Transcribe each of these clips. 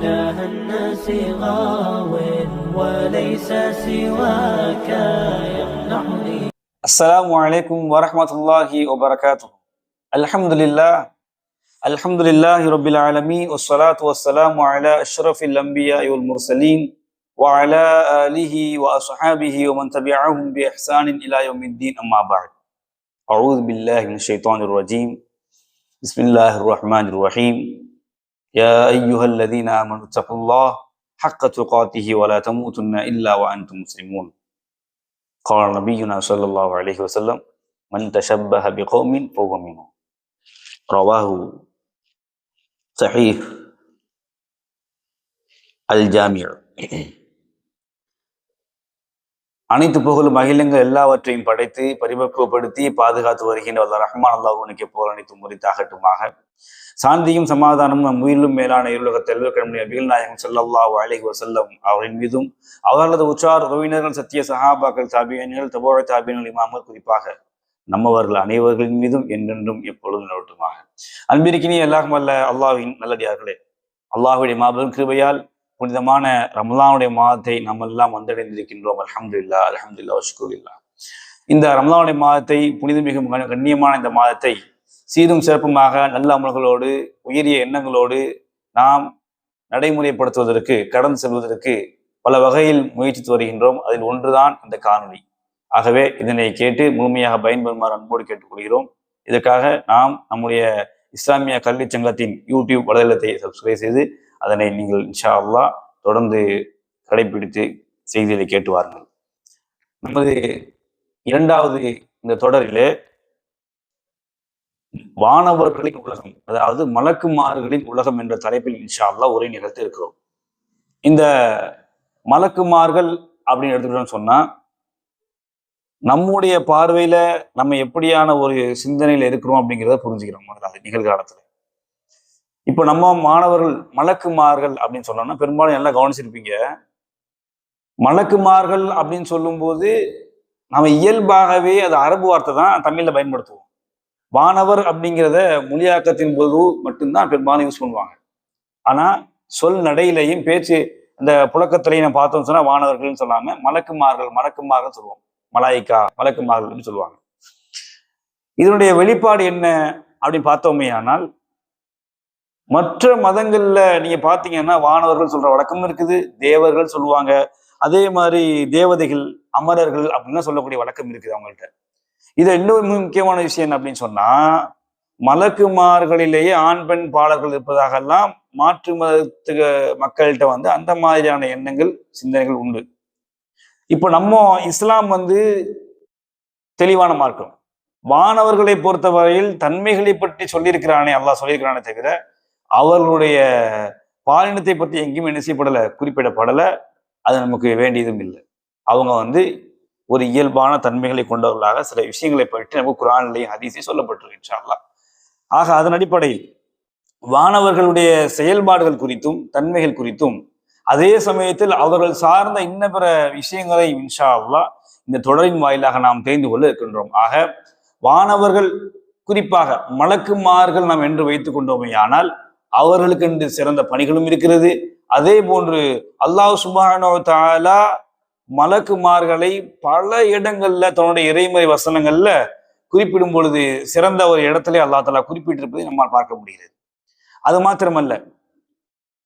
إله الناس غاو وليس سواك يمنعني. السلام عليكم ورحمة الله وبركاته. الحمد لله. الحمد لله رب العالمين والصلاة والسلام على أشرف الأنبياء والمرسلين وعلى آله وأصحابه ومن تبعهم بإحسان إلى يوم الدين. أما بعد أعوذ بالله من الشيطان الرجيم. بسم الله الرحمن الرحيم. يا أيها الذين آمنوا اتقوا الله حق تقاته ولا تموتن إلا وأنتم مسلمون. قال نبينا صلى الله عليه وسلم من تشبه بقوم فهو منهم. رواه صحيح الجامع. அனைத்து புகழும் அகிலங்கள் எல்லாவற்றையும் படைத்து பரிபக்குவப்படுத்தி பாதுகாத்து வருகின்ற வல்ல ரஹ்மான் உனக்கு போர் அனைத்து முறித்தாகட்டுமாக. சாந்தியும் சமாதானமும் நம் உயிரிலும் மேலான இருலக தெல்வ அபில் நாயகம் ஸல்லல்லாஹு அலைஹி வசல்லம் அவரின் மீதும் அவர்களது உற்றார் உறவினர்கள் சத்திய சஹாபாக்கள் தாபியன்கள் தபோழ தாபியன்கள் இமாமல் குறிப்பாக நம்மவர்கள் அனைவர்களின் மீதும் என்றென்றும் எப்பொழுதும் நிலவட்டுமாக. அன்பிருக்கினே எல்லாரும் அல்ல அல்லாஹ்வின் நல்லடியார்களே அல்லாஹுடைய மாபெரும் கிருபையால் புனிதமான ரமலானுடைய மாதத்தை நம்ம எல்லாம் வந்தடைந்திருக்கின்றோம். அல்ஹம்துலில்லாஹ் அல்ஹம்துலில்லாஹ் வஷ்குரில்லா இந்த ரமலானுடைய மாதத்தை புனிதமிகு கண்ணியமான இந்த மாதத்தை சீரும் சிறப்புமாக நல்ல அமல்களோடு உயரிய எண்ணங்களோடு நாம் நடைமுறைப்படுத்துவதற்கு கடந்து செல்வதற்கு பல வகையில் முயற்சித்து வருகின்றோம். அதில் ஒன்றுதான் இந்த காணொலி ஆகவே இதனை கேட்டு முழுமையாக பயன்பெறுமாறு அன்போடு கேட்டுக்கொள்கிறோம். இதற்காக நாம் நம்முடைய இஸ்லாமிய கல்வி சங்கத்தின் யூடியூப் வலைதளத்தை சப்ஸ்கிரைப் செய்து அதனை நீங்கள் இன்ஷா அல்லா தொடர்ந்து கடைபிடித்து செய்திகளை கேட்டு வாருங்கள். நமது இரண்டாவது இந்த தொடரிலே வானவர்களின் உலகம் அதாவது மலக்குமார்களின் உலகம் என்ற தலைப்பில் இன்ஷா அல்லா உரை நிகழ்த்த இருக்கிறோம். இந்த மலக்குமார்கள் அப்படின்னு எடுத்துக்கிட்டோம்னு சொன்னா நம்முடைய பார்வையில நம்ம எப்படியான ஒரு சிந்தனையில இருக்கிறோம் அப்படிங்கிறத புரிஞ்சுக்கிறோம் முதல்ல நிகழ்காலத்துல. இப்போ நம்ம மாணவர்கள் மலக்குமார்கள் அப்படின்னு சொன்னோம்னா பெரும்பாலும் எல்லாம் கவனிச்சிருப்பீங்க. மலக்குமார்கள் அப்படின்னு சொல்லும்போது நம்ம இயல்பாகவே அது அரபு வார்த்தை தான் தமிழில் பயன்படுத்துவோம். வானவர் அப்படிங்கிறத மொழியாக்கத்தின் போது மட்டும்தான் பெரும்பாலும் யூஸ் பண்ணுவாங்க. ஆனா சொல் நடையிலையும் பேச்சு இந்த புழக்கத்திலையும் நம்ம பார்த்தோம்னு சொன்னா வானவர்கள்னு சொல்லாம மலக்குமார்கள் மலக்குமார்கள் சொல்லுவோம். மலாய்க்கா மலக்குமார்கள் அப்படின்னு சொல்லுவாங்க. இதனுடைய வெளிப்பாடு என்ன அப்படின்னு பார்த்தோமே ஆனால் மற்ற மதங்கள்ல நீங்க பாத்தீங்கன்னா வானவர்கள் சொல்ற வழக்கம் இருக்குது தேவர்கள் சொல்லுவாங்க. அதே மாதிரி தேவதைகள் அமரர்கள் அப்படின்னு சொல்லக்கூடிய வழக்கம் இருக்குது அவங்கள்ட்ட. இது இன்னொரு முக்கியமான விஷயம் என்ன அப்படின்னு சொன்னா மலக்குமார்களிலேயே ஆண் பெண் பாடல்கள் இருப்பதாகலாம் மாற்று மதத்துக்கு மக்கள்கிட்ட வந்து அந்த மாதிரியான எண்ணங்கள் சிந்தனைகள் உண்டு. இப்போ நம்ம இஸ்லாம் வந்து தெளிவான மார்க்கம். வானவர்களை பொறுத்தவரையில் தன்மைகளை பற்றி சொல்லியிருக்கிறானே அல்லாஹ் சொல்லியிருக்கிறானே தவிர அவர்களுடைய பாலினத்தை பற்றி எங்கேயும் என்ன செய்யப்படலை குறிப்பிடப்படலை. அது நமக்கு வேண்டியதும் இல்லை. அவங்க வந்து ஒரு இயல்பான தன்மைகளை கொண்டவர்களாக சில விஷயங்களை பற்றி நமக்கு குரானிலையும் ஹதீஸையும் சொல்லப்பட்டிருக்கு இன்ஷா ஆக அதன் அடிப்படையில் வானவர்களுடைய செயல்பாடுகள் குறித்தும் தன்மைகள் குறித்தும் அதே சமயத்தில் அவர்கள் சார்ந்த இன்ன பிற விஷயங்களை இன்ஷா இந்த தொடரின் வாயிலாக நாம் தெரிந்து கொள்ள இருக்கின்றோம். ஆக வானவர்கள் குறிப்பாக மலக்குமார்கள் நாம் என்று வைத்துக் கொண்டோமே அவர்களுக்கென்று அவர்களுக்கு என்று சிறந்த பணிகளும் இருக்கிறது. அதே போன்று அல்லாஹ் சுபானோ தாலா மலக்குமார்களை பல இடங்கள்ல தன்னுடைய இறைமறை வசனங்கள்ல குறிப்பிடும் பொழுது சிறந்த ஒரு இடத்திலே அல்லா தாலா குறிப்பிட்டிருப்பதை நம்மால் பார்க்க முடிகிறது. அது மாத்திரமல்ல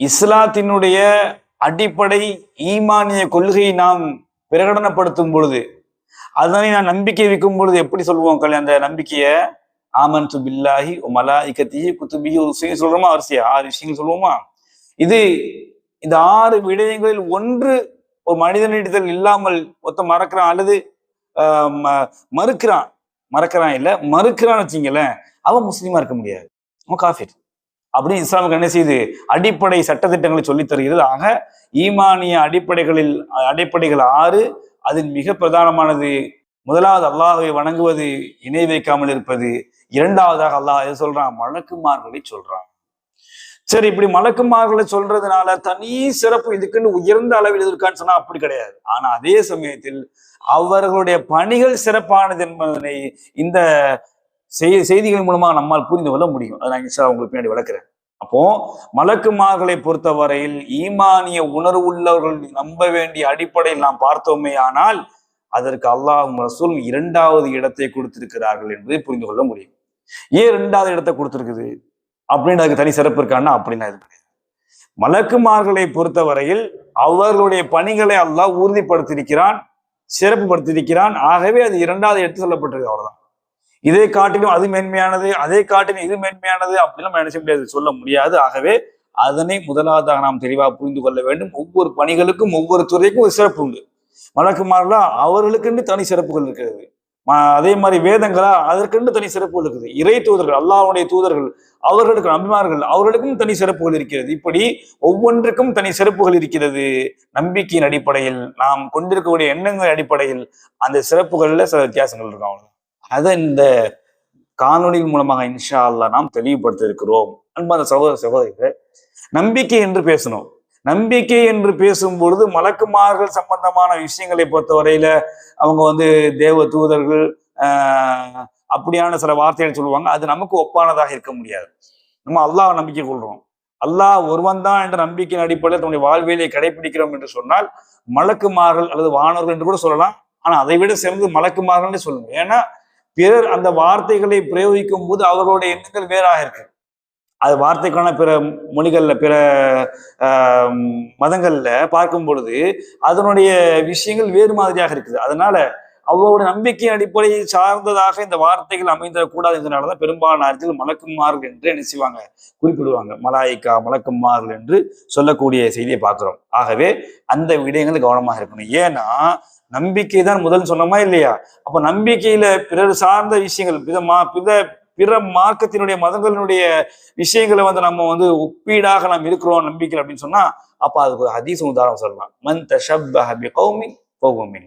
இஸ்லாத்தினுடைய அடிப்படை ஈமானிய கொள்கையை நாம் பிரகடனப்படுத்தும் பொழுது அதனை நான் நம்பிக்கை வைக்கும் பொழுது எப்படி சொல்லுவோம் கல்யாண அந்த நம்பிக்கையை ஆமன் பில்லாஹி மலாய்கத்திஹி குத்துபிஹி. ஒரு சொல்றோமா வரிசையா ஆறு விஷயங்கள் சொல்லுவோமா இது இந்த ஆறு விடயங்களில் ஒன்று ஒரு மனிதனிடத்தில் இல்லாமல் ஒத்த மறக்கிறான் அல்லது ஆஹ் ம- மறுக்கிறான். மறக்கிறான் இல்ல மறுக்கிறான்னு வச்சிங்களேன் அவன் முஸ்லீமா இருக்க முடியாது. அவன் காஃபிர். அப்படின்னு இஸ்லாமுக்கு என்ன செய்யுது அடிப்படை சட்டத்திட்டங்களை சொல்லித் தருகிறது. ஆக ஈமானிய அடிப்படைகளில் அடிப்படைகள் ஆறு அதில் மிக பிரதானமானது முதலாவது அல்லாஹை வணங்குவது இணை வைக்காமல் இருப்பது இரண்டாவதாக அல்லாஹ் எது சொல்றான்? மலக்குமார்களை சொல்றான். சரி இப்படி மலக்குமார்களை சொல்றதுனால தனி சிறப்பு இதுக்குன்னு உயர்ந்த அளவில் இருக்கான்னு சொன்னா அப்படி கிடையாது. ஆனா அதே சமயத்தில் அவர்களுடைய பணிகள் சிறப்பானது என்பதனை இந்த செய்திகள் மூலமாக நம்மால் புரிந்து கொள்ள முடியும். அதை நான் இன்ஷா உங்களுக்கு பின்னாடி விளக்குறேன். அப்போ மலக்குமார்களை பொறுத்தவரையில் ஈமானிய உணர்வு உள்ளவர்கள் நம்ப வேண்டிய அடிப்படையில் நாம் பார்த்தோமே ஆனால் அதற்கு அல்லாஹும் ரசூலும் இரண்டாவது இடத்தை கொடுத்திருக்கிறார்கள் என்பதை புரிந்து கொள்ள முடியும். ஏன் இரண்டாவது இடத்தை கொடுத்திருக்குது? அப்படின்னு அதுக்கு தனி சிறப்பு இருக்கான்னா அப்படின்னா இது கிடையாது. மலக்குமார்களை பொறுத்தவரையில் அவர்களுடைய பணிகளை அல்லாஹ் உறுதிப்படுத்தியிருக்கிறான் சிறப்புப்படுத்தியிருக்கிறான் ஆகவே அது இரண்டாவது எடுத்து சொல்லப்பட்டிருக்கு அவ்வளவுதான். இதை காட்டிலும் அது மேன்மையானது அதை காட்டிலும் இது மேன்மையானது அப்படிலாம் நம்ம நினைச்ச முடியாது சொல்ல முடியாது. ஆகவே அதனை முதலாவதாக நாம் தெளிவாக புரிந்து கொள்ள வேண்டும். ஒவ்வொரு பணிகளுக்கும் ஒவ்வொரு துறைக்கும் ஒரு சிறப்பு உண்டு. மலக்குமாரெல்லாம் அவர்களுக்குன்னு தனி சிறப்புகள் இருக்கிறது. அதே மாதிரி வேதங்களா அதற்கென்று தனி சிறப்புகள் இருக்குது. இறை தூதர்கள் அல்லாவுடைய தூதர்கள் அவர்களுக்கு நம்பிமார்கள் அவர்களுக்கும் தனி சிறப்புகள் இருக்கிறது. இப்படி ஒவ்வொன்றுக்கும் தனி சிறப்புகள் இருக்கிறது. நம்பிக்கையின் அடிப்படையில் நாம் கொண்டிருக்கக்கூடிய எண்ணங்கள் அடிப்படையில் அந்த சிறப்புகள்ல சில வித்தியாசங்கள் இருக்கும் அவ்வளவுதான். அதை இந்த காணொலியின் மூலமாக இன்ஷா அல்லாஹ் நாம் தெளிவுபடுத்த இருக்கிறோம் அன்பான சகோதர சகோதரிகளை நம்பிக்கை என்று பேசணும். நம்பிக்கை என்று பேசும் பொழுது மலக்குமார்கள் சம்பந்தமான விஷயங்களை பொறுத்தவரையில அவங்க வந்து தேவ தூதர்கள் அப்படியான சில வார்த்தைகள் சொல்லுவாங்க. அது நமக்கு ஒப்பானதாக இருக்க முடியாது. நம்ம அல்லாஹ் நம்பிக்கை கொள்றோம். அல்லாஹ் ஒருவன் தான் என்ற நம்பிக்கையின் அடிப்படையில் தன்னுடைய வாழ்வியலை கடைபிடிக்கிறோம் என்று சொன்னால் மலக்குமார்கள் அல்லது வானவர்கள் என்று கூட சொல்லலாம். ஆனா அதை விட சிறந்து மலக்குமார்கள்னு சொல்லணும் ஏன்னா பிறர் அந்த வார்த்தைகளை பிரயோகிக்கும் போது அவர்களுடைய எண்ணங்கள் வேறாக இருக்கு. அது வார்த்தைக்கான பிற மொழிகளில் பிற மதங்களில் பார்க்கும் பொழுது அதனுடைய விஷயங்கள் வேறு மாதிரியாக இருக்குது. அதனால அவர்களுடைய நம்பிக்கை அடிப்படையை சார்ந்ததாக இந்த வார்த்தைகள் அமைந்திடக்கூடாது என்றனாலதான் பெரும்பாலான நேரத்தில் மலக்குமார்கள் என்று என்ன செய்வாங்க? குறிப்பிடுவாங்க. மலாய்க்கா மலக்குமார்கள் என்று சொல்லக்கூடிய செய்தியை பார்க்குறோம். ஆகவே அந்த விடயங்கள் கவனமாக இருக்கணும். ஏன்னா நம்பிக்கை தான் முதல் சொன்னோமா இல்லையா? அப்போ நம்பிக்கையில பிறர் சார்ந்த விஷயங்கள் பிற மா பிற பிற மார்க்கத்தினுடைய மதங்களினுடைய விஷயங்களை வந்து நம்ம வந்து ஒப்பீடாக நாம் இருக்கிறோம் நம்பிக்கை அப்படின்னு சொன்னா அப்ப அதுக்கு ஒரு ஹதீஸ் உதாரணம் சொல்லலாம். மன் தஷப்பஹ கௌமி ஃபஹுவ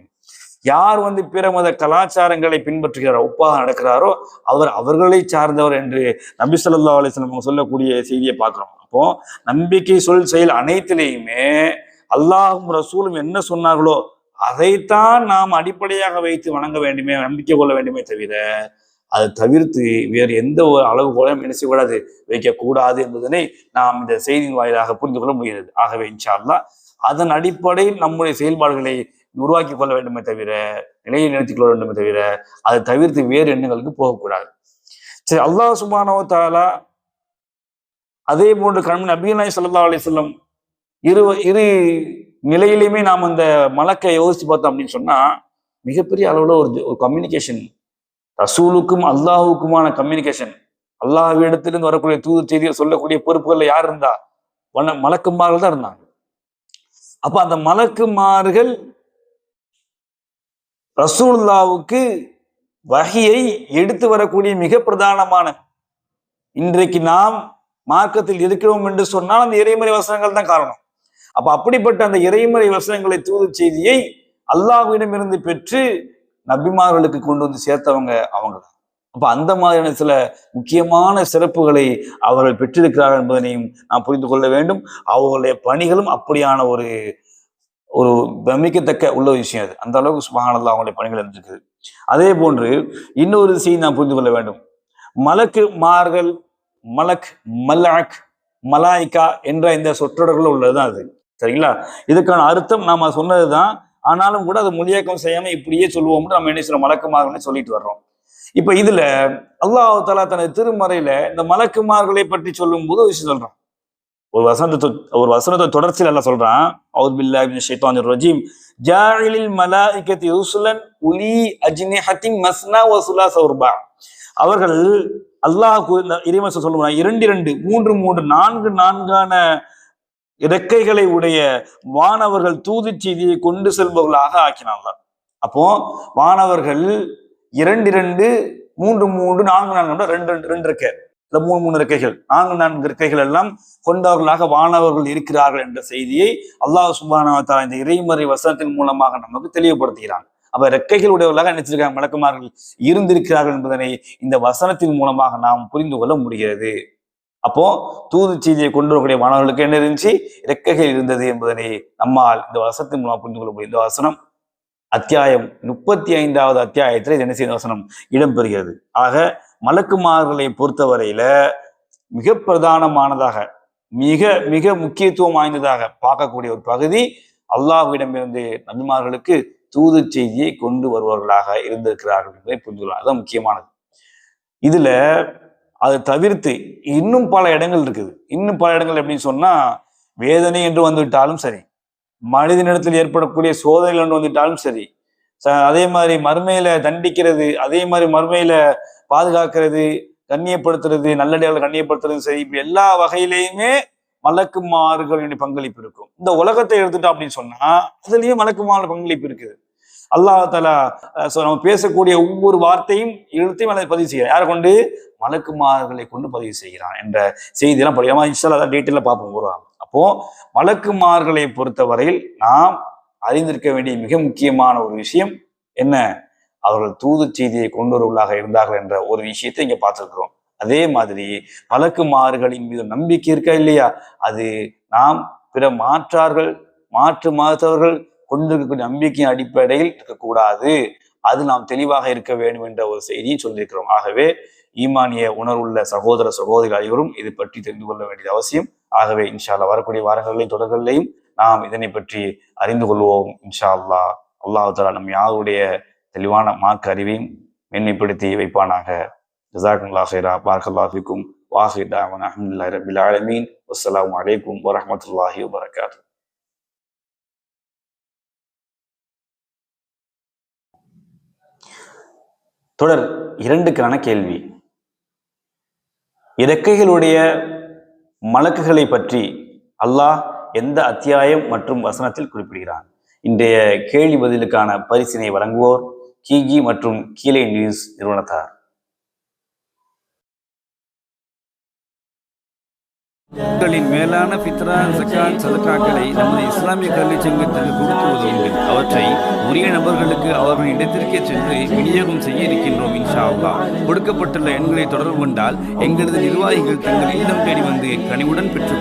யார் வந்து பிற மத கலாச்சாரங்களை பின்பற்றுகிறாரோ ஒப்பாக நடக்கிறாரோ அவர் அவர்களை சார்ந்தவர் என்று நபி சொல்லா அலைஹி சொல்லக்கூடிய செய்தியை பார்க்கிறோம். அப்போ நம்பிக்கை சொல் செயல் அனைத்திலையுமே அல்லாஹும் ரசூலும் என்ன சொன்னார்களோ அதைத்தான் நாம் அடிப்படையாக வைத்து வணங்க வேண்டுமே நம்பிக்கை கொள்ள வேண்டுமே தவிர அதை தவிர்த்து வேறு எந்த ஒரு அளவுகோலையும் என்ன செய்யக்கூடாது? வைக்கக்கூடாது என்பதனை நாம் இந்த செய்தியின் வாயிலாக புரிந்து கொள்ள முடிகிறது. ஆகவே இன்ஷா அதன் அடிப்படையில் நம்முடைய செயல்பாடுகளை உருவாக்கி கொள்ள வேண்டுமே தவிர நிலையை நிறுத்திக் கொள்ள வேண்டுமே தவிர அதை தவிர்த்து வேறு எண்ணங்களுக்கு போகக்கூடாது. சரி அல்லாஹ் சுபானவ தாலா அதே போன்று கண்மன் நபிகநாய் சல்லா அலிஸ்லம் இரு இரு நிலையிலையுமே நாம் அந்த மலக்கை யோசிச்சு பார்த்தோம் அப்படின்னு சொன்னா மிகப்பெரிய அளவுல ஒரு ஒரு கம்யூனிகேஷன் ரசூலுக்கும் அல்லாஹுக்குமான கம்யூனிகேஷன் அல்லாஹ்விடத்திலிருந்து வரக்கூடிய தூது செய்தியை சொல்லக்கூடிய பொறுப்புகள்ல யார் இருந்தா? வன மலக்குமார்கள் தான் இருந்தாங்க. அப்ப அந்த மலக்குமார்கள் ரசூல்லாவுக்கு வகையை எடுத்து வரக்கூடிய மிக பிரதானமான இன்றைக்கு நாம் மார்க்கத்தில் இருக்கிறோம் என்று சொன்னால் அந்த இறைமறை வசனங்கள் தான் காரணம். அப்ப அப்படிப்பட்ட அந்த இறைமறை வசனங்களை தூது செய்தியை அல்லாஹ்விடமிருந்து பெற்று நபிமார்களுக்கு கொண்டு வந்து சேர்த்தவங்க அவங்க தான் அப்ப அந்த மாதிரியான சில முக்கியமான சிறப்புகளை அவர்கள் பெற்றிருக்கிறார்கள் என்பதனையும் நாம் புரிந்து கொள்ள வேண்டும். அவர்களுடைய பணிகளும் அப்படியான ஒரு ஒரு பிரமிக்கத்தக்க உள்ள விஷயம் அது. அந்த அளவுக்கு சுபஹானல்லாஹ் அவங்களுடைய பணிகள் இருந்திருக்குது. அதே போன்று இன்னொரு செய்தி நாம் புரிந்து கொள்ள வேண்டும். மலக்கு மார்கள் மலக் மலாக் மலாய்க்கா என்ற இந்த சொற்றொடர்கள் உள்ளதுதான் அது. சரிங்களா? இதுக்கான அர்த்தம் நாம சொன்னதுதான் ஆனாலும் கூட அது மொழியாக்கம் செய்யாம இப்படியே சொல்லுவோம்னு நம்ம என்ன சொல்ல மலக்குமார்கள்னு சொல்லிட்டு வர்றோம். இப்ப இதுல அல்லாஹ் தாலா தனது திருமறையில இந்த மலக்குமார்களை பற்றி சொல்லும் போது ஒரு விஷயம் சொல்றான். ஒரு வசனத்தை ஒரு வசனத்தை தொடர்ச்சியில் எல்லாம் சொல்றான். அவுத் பில்லாஹி மினஷ் ஷைத்தானிர் ரஜீம். ஜாஇலில் மலாயிகத்தி ருசுலன் உலி அஜ்னிஹத்தின் மஸ்னா வசுலா சௌர்பா அவர்கள் அல்லாஹ் கு- இந்த இறைவன் சொல்லுவான். இரண்டு இரண்டு மூன்று மூன்று நான்கு நான்கான இறக்கைகளை உடைய வானவர்கள் தூது செய்தியை கொண்டு செல்பவர்களாக ஆக்கினார்கள். அப்போ வானவர்கள் இரண்டு இரண்டு மூன்று மூன்று நான்கு நான்கு ரெண்டு ரெண்டு ரெண்டு இருக்கை இந்த மூணு மூணு ரெக்கைகள் நான்கு நான்கு இருக்கைகள் எல்லாம் கொண்டவர்களாக வானவர்கள் இருக்கிறார்கள் என்ற செய்தியை அல்லாஹ் சுப்ஹானஹு இந்த இறைமறை வசனத்தின் மூலமாக நமக்கு தெளிவுபடுத்துகிறான். அப்ப ரெக்கைகள் உடையவர்களாக நினைச்சிருக்காங்க மலக்குமார்கள் இருந்திருக்கிறார்கள் என்பதனை இந்த வசனத்தின் மூலமாக நாம் புரிந்து கொள்ள முடிகிறது. அப்போ தூது செய்தியை கொண்டு வரக்கூடிய மாணவர்களுக்கு என்ன இருந்துச்சு? இறக்கைகள் இருந்தது என்பதனை நம்மால் இந்த வசனத்தின் மூலம் புரிந்து கொள்ள முடியும். இந்த வசனம் அத்தியாயம் முப்பத்தி ஐந்தாவது அத்தியாயத்தில் இது என்ன செய்த வசனம் இடம்பெறுகிறது. ஆக மலக்குமார்களை பொறுத்தவரையில மிக பிரதானமானதாக மிக மிக முக்கியத்துவம் வாய்ந்ததாக பார்க்கக்கூடிய ஒரு பகுதி அல்லாஹ்விடமிருந்து நபிமார்களுக்கு தூது செய்தியை கொண்டு வருபவர்களாக இருந்திருக்கிறார்கள் என்பதை புரிந்து கொள்ளலாம். அதுதான் முக்கியமானது. இதுல அதை தவிர்த்து இன்னும் பல இடங்கள் இருக்குது. இன்னும் பல இடங்கள் எப்படின்னு சொன்னா வேதனை என்று வந்துவிட்டாலும் சரி மனிதனிடத்தில் ஏற்படக்கூடிய சோதனைகள் என்று வந்துவிட்டாலும் சரி ச- அதே மாதிரி மறுமையில தண்டிக்கிறது அதே மாதிரி மறுமையில பாதுகாக்கிறது கண்ணியப்படுத்துறது நல்லடியாளர் கண்ணியப்படுத்துறது சரி இப்படி எல்லா வகையிலையுமே மலக்குமார்களுடைய பங்களிப்பு இருக்கும். இந்த உலகத்தை எடுத்துட்டோம் அப்படின்னு சொன்னா அதுலயும் மலக்குமாரோட பங்களிப்பு இருக்குது. அல்லாஹ் தலா நம்ம பேசக்கூடிய ஒவ்வொரு வார்த்தையும் எழுத்தையும் அதை பதிவு செய்கிறார். யாரை கொண்டு? மலக்குமார்களை கொண்டு பதிவு செய்கிறான் என்ற செய்தியெல்லாம் படிக்காம இன்ஷால் அதான் டீட்டெயில பார்ப்போம் வருவாங்க அப்போ மலக்குமார்களை பொறுத்தவரையில் நாம் அறிந்திருக்க வேண்டிய மிக முக்கியமான ஒரு விஷயம் என்ன? அவர்கள் தூது செய்தியை கொண்டுவருவர்களாக இருந்தார்கள் என்ற ஒரு விஷயத்தை இங்க பார்த்துருக்கிறோம். அதே மாதிரி மலக்குமார்களின் மீது நம்பிக்கை இருக்கா இல்லையா? அது நாம் பிற மாற்றார்கள் மாற்று மதத்தவர்கள் கொண்டிருக்கக்கூடிய நம்பிக்கையின் அடிப்படையில் இருக்கக்கூடாது. அது நாம் தெளிவாக இருக்க வேண்டும் என்ற ஒரு செய்தியை சொல்லியிருக்கிறோம். ஆகவே ஈமானிய உணர்வுள்ள சகோதர சகோதரி அனைவரும் இது பற்றி தெரிந்து கொள்ள வேண்டியது அவசியம். ஆகவே இன்ஷா அல்லா வரக்கூடிய வாரங்களிலையும் தொடர்களிலையும் நாம் இதனை பற்றி அறிந்து கொள்வோம். இன்ஷா அல்லாஹ் அல்லாஹு தஆலா நம் யாருடைய தெளிவான மார்க்க அறிவையும் மேன்மைப்படுத்தி வைப்பானாக. ஜசாக்குல்லா ஹைரா பார்க்கல்லாஹ் ஃபிக்கும். அஹமதுல்லாஹி ரபில் ஆலமீன். அஸ்லாம் அலைக்கும் வரமத்துல்லாஹி வபரகாத்து தொடர் இரண்டுக்கான கேள்வி. இறக்கைகளுடைய மலக்குகளை பற்றி அல்லாஹ் எந்த அத்தியாயம் மற்றும் வசனத்தில் குறிப்பிடுகிறான்? இன்றைய கேள்வி பதிலுக்கான பரிசினை வழங்குவோர் கீகி மற்றும் கீழே நியூஸ் நிறுவனத்தார். உங்களின் மேலான பித்ரா சக்கான் சதுக்காக்களை நமது இஸ்லாமிய கல்வி சங்கத்திற்கு கொடுத்து உதவுங்கள் அவற்றை உரிய நபர்களுக்கு அவர்கள் இடத்திற்கே சென்று விநியோகம் செய்ய இருக்கின்றோம் இன்ஷா கொடுக்கப்பட்டுள்ள எண்களை தொடர்பு கொண்டால் எங்களது நிர்வாகிகள் தங்கள் இல்லம் தேடி வந்து கனிவுடன் பெற்றுக்